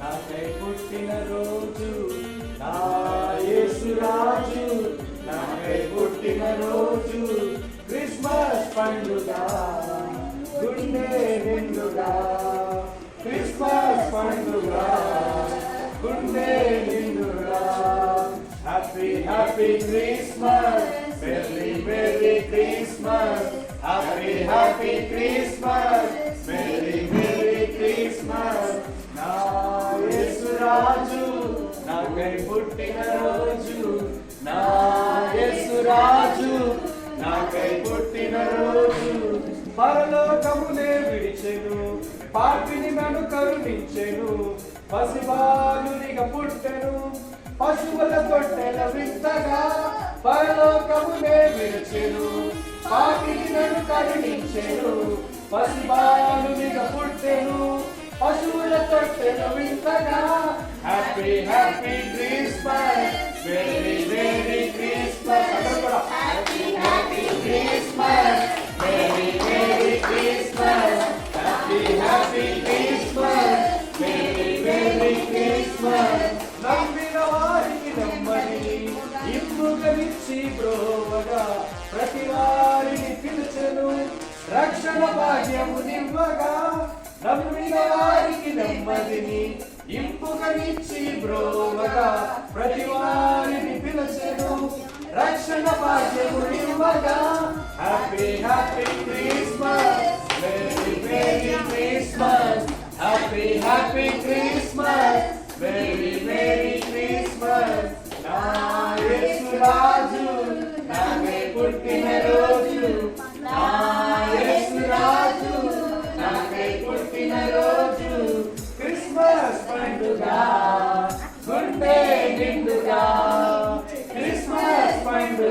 నాకై పుట్టిన రోజు నా యేసు నాకై పుట్టిన రోజు క్రిస్మస్ పండుగ గుండె నిండుగా. క్రిస్మస్ పండుగ గుండె నిండుగా. Happy happy Christmas merry merry Christmas. Happy happy Christmas. రాజు నాకై పుట్టిన రోజు నా యేసు రాజు నాకై పుట్టిన రోజు. పరలోకమునే విడిచెను పాపిని నన్ను కరుణించెను పసిబాలునిగా పుట్టెను పశువుల తొట్టెల వింతగా పరలోకమునే విడిచెను పాపిని నన్ను కరుణించెను పసిబాలునిగా పుట్టెను. పశువుల తొట్టెల వింతగా హ్యాపీ హ్యాపీ క్రిస్మస్ నమ్మిన వారికి నెమ్మదిని ఇంపుగనిచ్చి బ్రోవగా ప్రతి వారిని పిలచెను. రక్షణ భాగ్యము నివ్వగా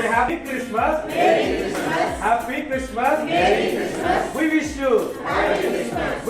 Christmas. Happy Christmas. Merry Christmas. Happy Christmas. Merry Christmas. We wish you Happy Christmas.